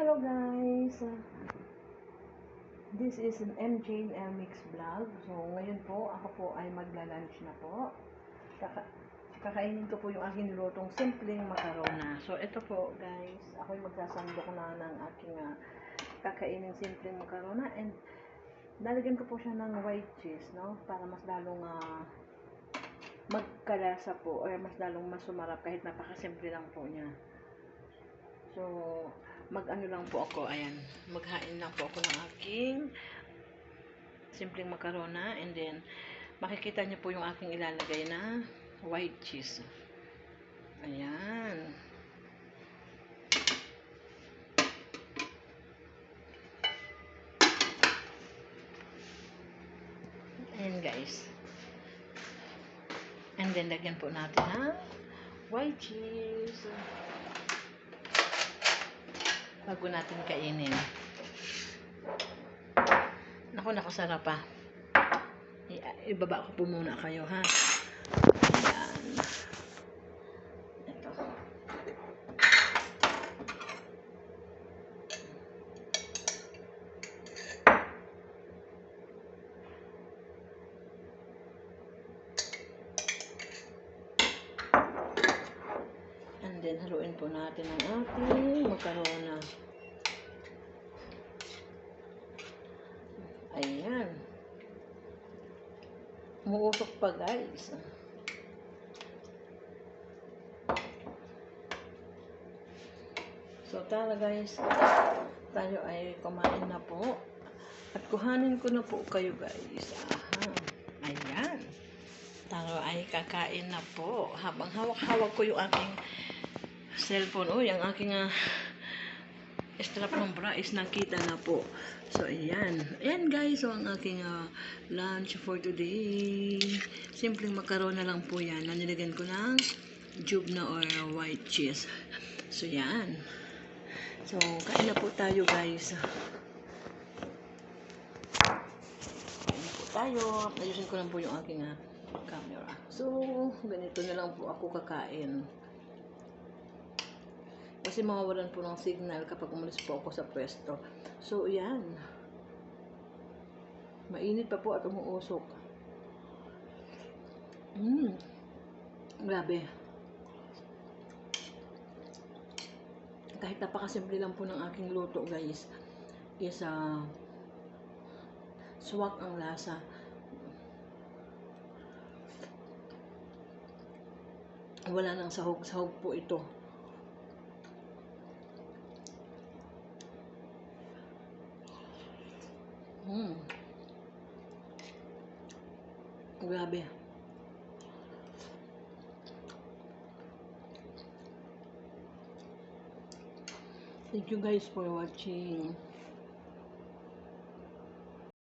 Hello guys! This is an MJ and L Mix vlog. So ngayon po, ako po ay magla-lunch na po. Kaka kakainin ko po yung aking lutong simpleng makarona. So ito po guys, ako ay magsasandok na ng aking uh, kakainin simpleng makarona and lalagyan ko po siya ng white cheese, no? Para mas lalong uh, magkalasa po or mas lalong masumarap kahit napakasimple lang po niya. So, mag-ano lang po ako, ayan, maghain lang po ako ng aking simpleng makarona and then makikita niyo po yung aking ilalagay na white cheese. Ayan. Ayan guys. And then lagyan po natin ng white cheese bago natin kainin. Naku, nakasarap pa. I- ibaba ko po muna kayo, ha? Ayan. And then, haluin po natin ang ating makarona. Ayan. Umuusok pa, guys. So, tara guys. Tayo ay kumain na po. At kuhanin ko na po kayo, guys. Aha. Ayan. Tayo ay kakain na po. Habang hawak-hawak ko yung aking cellphone. Oh, yung aking uh, strap ng bra is nakita na po. So, ayan. Ayan guys, so ang aking uh, lunch for today. Simpleng makarona lang po yan. Nanilagyan ko ng jube na or white cheese. So, yan. So, kain na po tayo guys. Kain na po tayo. Ayusin ko lang po yung aking uh, camera. So, ganito na lang po ako kakain. Kasi mawawalan po ng signal kapag umalis po ako sa pwesto. So, yan. Mainit pa po at umuusok. Mmm. Grabe. Kahit napakasimple lang po ng aking luto, guys, is uh, swak ang lasa. Wala nang sahog-sahog po ito. Hmm. Grabe. Thank you guys for watching.